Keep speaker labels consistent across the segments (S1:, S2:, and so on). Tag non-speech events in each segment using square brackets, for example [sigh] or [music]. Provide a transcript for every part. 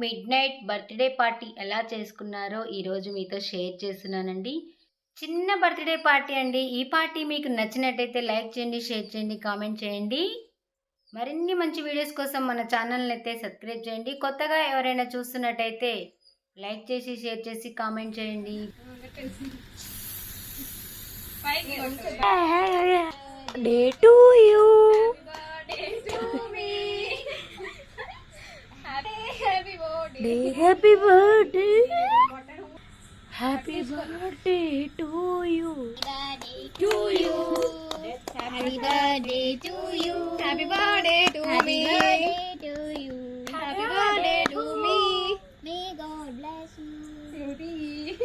S1: Mid night birthday party ఎలా చేసుకున్నారో ఈరోజు మీతో షేర్ చేస్తున్నానండి. చిన్న బర్త్డే పార్టీ అండి. ఈ పార్టీ మీకు నచ్చినట్టయితే లైక్ చేయండి షేర్ చేయండి కామెంట్ చేయండి. మరిన్ని మంచి వీడియోస్ కోసం మన ఛానల్ని అయితే సబ్స్క్రైబ్ చేయండి. కొత్తగా ఎవరైనా చూస్తున్నట్టయితే లైక్ చేసి షేర్ చేసి కామెంట్ చేయండి. Day to you birthday happy birthday. Happy birthday to you.
S2: To you. Happy birthday to you. Happy birthday to me.
S3: Happy birthday to you.
S2: Happy birthday to me.
S3: May god bless you. Baby.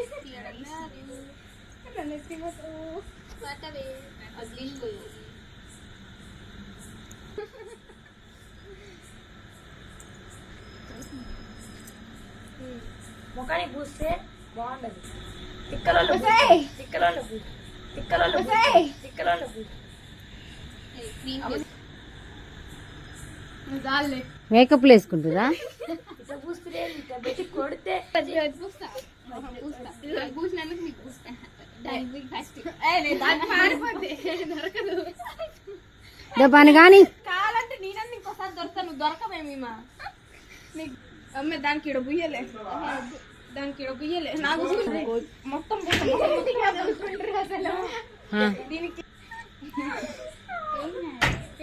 S4: What a way ముఖానికి పూస్తే బాగుండదు. తిక్కలలో తిక్కలలో తిక్కలలో తిక్కలలో
S1: makeup వేసుకుంటుందా?
S4: కొడితే
S2: పూసినందుకు నీకు పూస్తా. దానికి ఫస్ట్ దాన్ని పారిపోద్ది దొరకదు.
S1: దో పని కానీ
S2: కావాలంటే నేనన్నా ఇంకోసారి దొరకను? దొరకమేమీమా నీకు అమ్మే దానికి ఇడ బుయ్యలే. దానికి నాకు మొత్తం దీనికి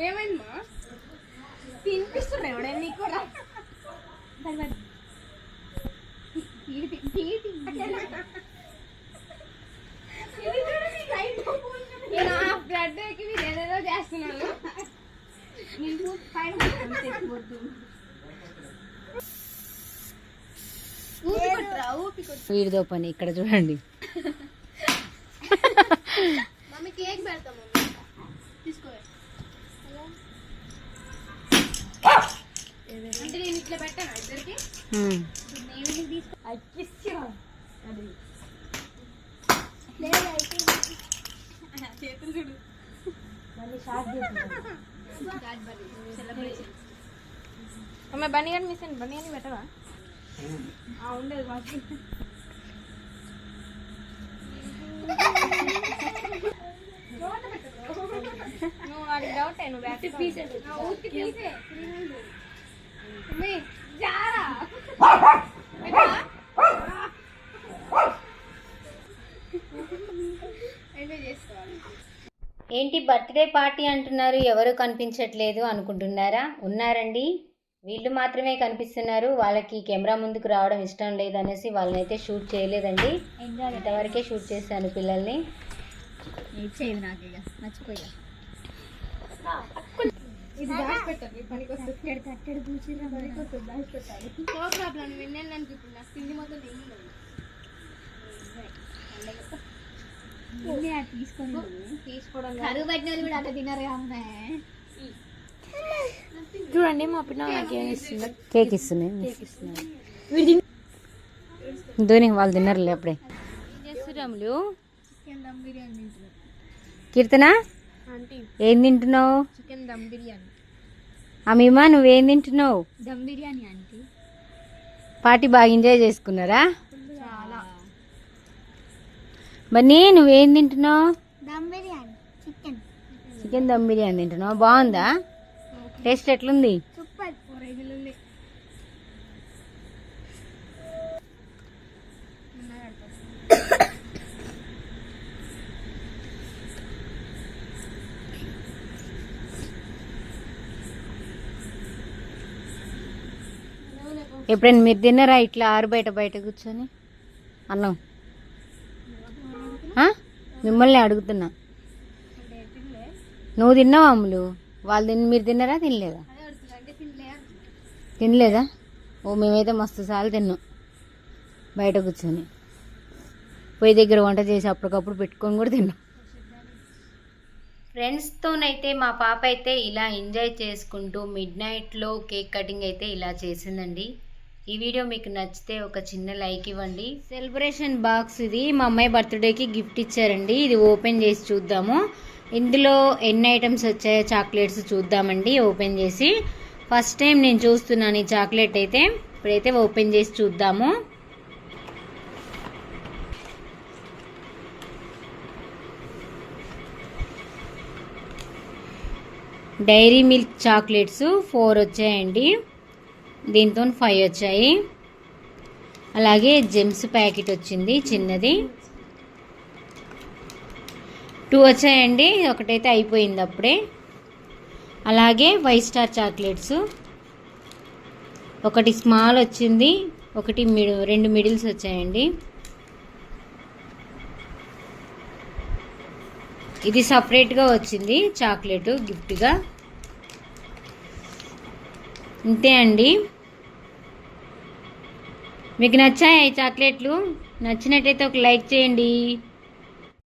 S2: ఏమైందమ్మా తినిపిస్తున్నా ఎవడే నీకు కూడా నేను ఆ ఏదేదో చేస్తున్నాను నేను పైన
S1: వీడిదో పని ఇక్కడ చూడండి.
S2: చేతులు చూడు. [laughs] అమ్మ బన్నీ గారిని మిస్ బన్నీ గారిని పెట్టవా?
S1: ఏంటి బర్త్డే పార్టీ అంటున్నారు? ఎవరు కనిపించట్లేదు అనుకుంటున్నారా? ఉన్నారండి? వీళ్ళు మాత్రమే కనిపిస్తున్నారు. వాళ్ళకి కెమెరా ముందుకు రావడం ఇష్టం లేదనేసి వాళ్ళనైతే షూట్ చేయలేదండి. ఇంతవరకే షూట్ చేశాను పిల్లల్ని.
S2: తీసుకోవడం
S3: కరువు పట్టిన వాళ్ళు కూడా అట్లా తినరు అమ్మే.
S4: చూడండి మా ఇస్తుంది?
S1: కేక్ ఇస్తున్నాయి ధోని వాళ్ళు తిన్నారులే అప్పుడే.
S2: తింటున్నాను
S1: కీర్తన ఏం తింటున్నావు?
S2: చికెన్ దమ్ బిర్యానీ.
S1: అమీమా నువ్వేం తింటున్నావు?
S3: దమ్ బిర్యానీ ఆంటీ.
S1: పార్టీ బాగా ఎంజాయ్ చేసుకున్నారా?
S2: చాలా.
S1: బన్నీ నువ్వేం తింటున్నావు?
S3: దమ్ బిర్యానీ చికెన్.
S1: చికెన్ దమ్ బిర్యానీ తింటున్నావు? బాగుందా? టేస్ట్ ఎట్లుంది? ఎప్పుడైనా మీరు తిన్నారా ఇట్లా ఆరు బయట బయట కూర్చొని? అన్నం? మిమ్మల్ని అడుగుతున్నా. నువ్వు తిన్నావా అమ్ములు? వాళ్ళు తిని మీరు తిన్నారా? తినలేదా? తినలేదా? ఓ మేమైతే మస్తు సార్లు తిన్నాం. బయట కూర్చొని. పొయ్యి దగ్గర వంట చేసి అప్పటికప్పుడు పెట్టుకొని కూడా తిన్నాం. ఫ్రెండ్స్తోనైతే మా పాప అయితే ఇలా ఎంజాయ్ చేసుకుంటూ మిడ్ నైట్లో కేక్ కటింగ్ అయితే ఇలా చేసిందండి. ఈ వీడియో మీకు నచ్చితే ఒక చిన్న లైక్ ఇవ్వండి. సెలబ్రేషన్ బాక్స్ ఇది. మా అమ్మాయి బర్త్డేకి గిఫ్ట్ ఇచ్చారండి. ఇది ఓపెన్ చేసి చూద్దాము. ఇందులో ఎన్ని ఐటమ్స్ వచ్చాయో చాక్లెట్స్ చూద్దామండి ఓపెన్ చేసి. ఫస్ట్ టైం నేను చూస్తున్నాను ఈ చాక్లెట్ అయితే. ఇప్పుడైతే ఓపెన్ చేసి చూద్దాము. డైరీ మిల్క్ చాక్లెట్స్ ఫోర్ వచ్చాయండి. దీంతో ఫైవ్ వచ్చాయి. అలాగే జెమ్స్ ప్యాకెట్ వచ్చింది చిన్నది. టూ వచ్చాయండి. ఒకటైతే అయిపోయింది అప్పుడే. అలాగే ఫైవ్ స్టార్ చాక్లెట్స్. ఒకటి స్మాల్ వచ్చింది. ఒకటి మిడు రెండు మిడిల్స్ వచ్చాయండి. ఇది సపరేట్గా వచ్చింది చాక్లెట్ గిఫ్ట్గా. ఇంతే అండి. మీకు నచ్చాయి చాక్లెట్లు? నచ్చినట్టయితే ఒక లైక్ చేయండి.